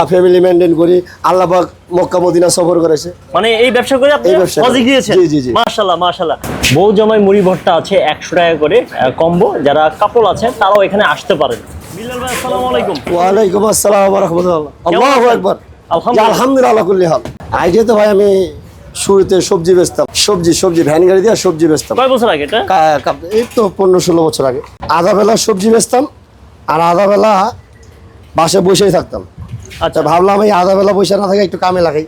Family maintain করি আল্লাহ পাক Mecca Medina সফর করেছে। মানে এই ব্যবসা করে আপনি জি, জি, জি। মাশাল্লাহ বউ জামাই মুড়ি ভর্তা আছে একশো টাকা করে কম্বো। যারা কাপল আছে তারাও এখানে আসতে পারেন। ভাই আসসালামু আলাইকুম। ওয়ালাইকুম আসসালাম রহমতুল্লাহ। আল্লাহ আছেন? একবার আলহামদুলিল্লাহ। আলহামদুলিল্লাহ কুল্লি হাল। আইডিয়া তো ভাই আমি শুরুতে সবজি বেচতাম। সবজি সবজি ভ্যান গাড়ি দিয়ে সবজি বেচতাম। কয় বছর আগে এটা? এই তো পনেরো ষোলো বছর আগে। আধা বেলা সবজি বেচতাম আর আধা বেলা বাসে বসেই থাকতাম। আচ্ছা। ভাবলাম এই আধা বেলা বসে না থাকে একটু কামে লাগাই।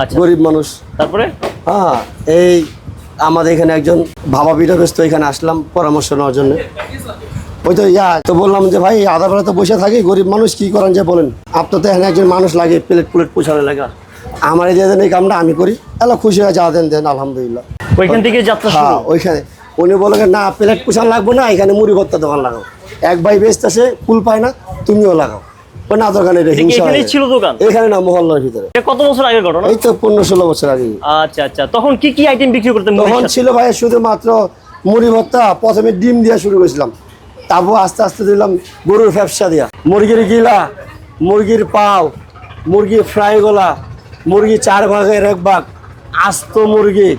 আচ্ছা। গরিব মানুষ। তারপরে? হ্যাঁ এই আমাদের এখানে একজন ভাবা ব্যস্ত এখানে আসলাম পরামর্শ নেওয়ার জন্য। ওই তো ইয়া তো বললাম যে ভাই আধা বেলা তো বসে থাকি গরিব মানুষ কি করেন যে বলেন? আপনার তো এখানে একজন মানুষ লাগে প্লেট প্লেট পোষানো লাগে। আমার এই দেন এই কামটা আমি করি এলা খুশি হয়ে যা দেন দেন আলহামদুলিল্লাহ। ওইখান থেকে যাত্রা হ্যাঁ ওইখানে। উনি বলে না প্লেট পোষান লাগবে না এখানে মুড়ি ভর্তা দোকান লাগাও। এক ভাই বেচতেছে কুল পায় না তুমিও লাগাও। না দোকানে রে হিংসা এখানেই ছিল দোকান? এখানে না মহল্লার ভিতরে। এটা কত বছর আগের ঘটনা? এই তো পনেরো ষোলো বছর আগে। আচ্ছা আচ্ছা। তখন কি কি আইটেম বিক্রি করতেন তখন ছিল ভাই শুধুমাত্র মুড়ি ভর্তা প্রথমে ডিম দিয়ে শুরু করেছিলাম। তারপর আস্তে আস্তে দিলাম গরুর ব্যবসা দিয়া। মুরগির গিলা মুরগির পাও মুরগির ফ্রাই গলা মুরগি চার ভাগের এক ভাগ আস্ত মুরগি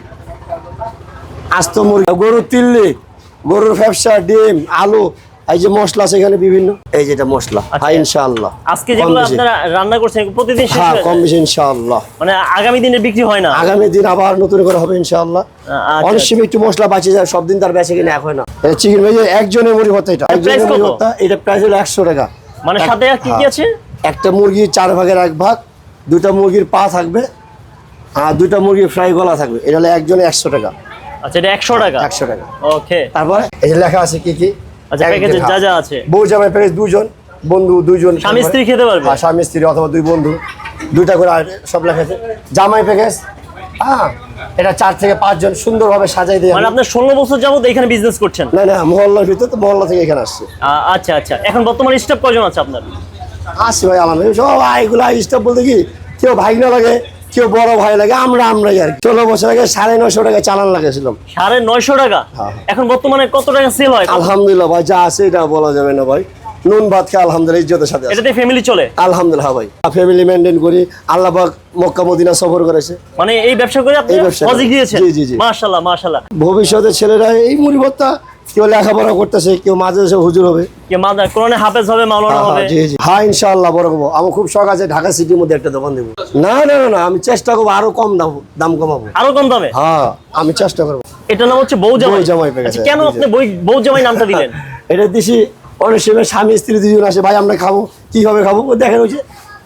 আস্ত মুরগি গরুর তিল্লি গরুর ব্যবসা ডিম আলু এই যে মশলা আছে এখানে বিভিন্ন। এই যেটা মশলা। আচ্ছা। হ্যাঁ ইনশাআল্লাহ। আজকে যেগুলো আপনারা রান্না করছেন প্রতিদিন হ্যাঁ কম বেশি ইনশাআল্লাহ। মানে আগামী দিনে বিক্রি হয় না? আগামী দিন আবার নতুন করে হবে ইনশাআল্লাহ। আচ্ছা, অনেক সময় একটু মশলা বাঁচিয়ে যায় সব দিন তার বেঁচে কিনে এক হয় না। চিকেন ভেজে একজনের মুড়ি ভর্তা এটা একজনের মুড়ি? ভর্তা এটা প্রাইস হলো একশো টাকা। মানে সাথে আর কি কি হ্যাঁ। আছে? একটা মুরগি চার ভাগের এক ভাগ দুটা মুরগির পা থাকবে আর দুটা মুরগির ফ্রাই গলা থাকবে। এটা হলো একজনে একশো টাকা। আচ্ছা এটা একশো টাকা। একশো টাকা। ওকে তারপরে এই লেখা আছে কি কি? আচ্ছা প্যাকেজে যা যা আছে। বউ জামাই প্যাকেজ দুজন বন্ধু দুজন স্বামী স্ত্রী খেতে পারবে? হ্যাঁ স্বামী স্ত্রী অথবা দুই বন্ধু। দুইটা করে সব লেখা আছে। জামাই প্যাকেজ হ্যাঁ এটা চার থেকে পাঁচজন সুন্দরভাবে সাজাই দিয়ে মানে আপনার ষোলো বছর যাবত এখানে বিজনেস করছেন? না না মহল্লার ভিতরে তো মহল্লা থেকে এখানে আসছে। আচ্ছা আচ্ছা। এখন বর্তমানে স্টাফ কয়জন আছে আপনার? আসছে ভাই আলহামদুলিল্লাহ। সব এগুলো স্টাফ বলতে কি কেউ ভাই না লাগে কেউ বড় ভাই লাগে আমরা আমরাই আর। ষোলো বছর আগে সাড়ে নয়শো টাকা চালান লাগাইছিলাম সাড়ে নয়শো টাকা হ্যাঁ। এখন বর্তমানে কত টাকা সেল হয় আলহামদুলিল্লাহ ভাই যা আছে এটা বলা যাবে না ভাই নুন ভাত খেয়ে আলহামদুলিল্লাহ ইজ্জতের সাথে। এটাতে ফ্যামিলি চলে আলহামদুলিল্লাহ ভাই ফ্যামিলি মেনটেন করি আল্লাহ পাক মক্কা মদিনা সফর করেছে মানে এই ব্যবসা করে আপনি। গিয়েছেন জি, জি, জি। মাশাল্লাহ মাশাল্লাহ ভবিষ্যতে ছেলেরা এই মুড়ি ভর্তা কেউ লেখাপড়া করতেছে কেউ মাঝে এসে হুজুর হবে। কে মাদা কোরআনে হাফেজ হবে মাওলানা হবে। হ্যাঁ, জি, জি। হ্যাঁ ইনশাআল্লাহ বড় হব। আমার খুব শখ আছে ঢাকা সিটির মধ্যে একটা দোকান দেবো। না না না আমি চেষ্টা করব আরও কম দাম দাম কমাবো। আরও কম দামে? হ্যাঁ আমি চেষ্টা করব। এটার নাম হচ্ছে বউ জামাই। জামাই আচ্ছা, কেন। আপনি বউ জামাই নামটা দিলেন? এটা দিছি অনেক সময় স্বামী স্ত্রী দুজন আসে ভাই আমরা খাব কীভাবে খাব? ও দেখেন হচ্ছে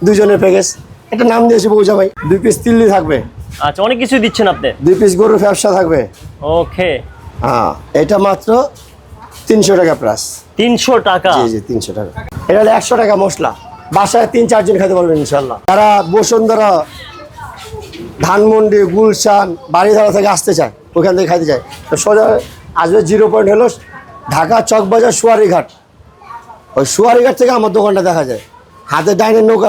দুজনের প্যাকেজ এটা নাম দিয়েছে বউজা জামাই। দুই পিস তিল্লি থাকবে। আচ্ছা অনেক কিছু দিচ্ছেন আপনি। দুই পিস গরুর ব্যবসা থাকবে। ওকে হ্যাঁ এটা মাত্র তিনশো টাকা প্লাস তিনশো টাকা? জি জি তিনশো টাকা। এটা হলো একশো টাকা মশলা। বাসায় তিন চারজন খেতে পারবেন ইনশাল্লাহ তারা বসুন্ধরা ধানমন্ডি গুলশান বাড়িধারা থেকে আসতে চায় ওখান থেকে খাইতে চায় তো সোজা আসবে জিরো পয়েন্ট হলো ঢাকা চকবাজার সুয়ারিঘাট। ওই সুয়ারিঘাট থেকে আমার দোকানটা দেখা যায়। হাতে ডাইনের নৌকা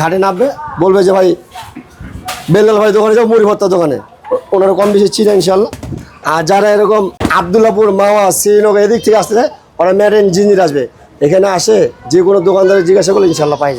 ঘাটে নামবে বলবে যে ভাই বেলাল ভাই দোকানে যাও মুড়ি ভর্তা দোকানে। ওনারা কম বেশি চিনে ইনশাল্লাহ আর যারা এরকম আবদুল্লাপুর মাওয়া শ্রীনগর এদিক থেকে আসতে ওরা ম্যারেন জিঞ্জির আসবে। এখানে আসে যে কোনো দোকানদারে জিজ্ঞাসা করলে ইনশাল্লাহ পাই যাবে।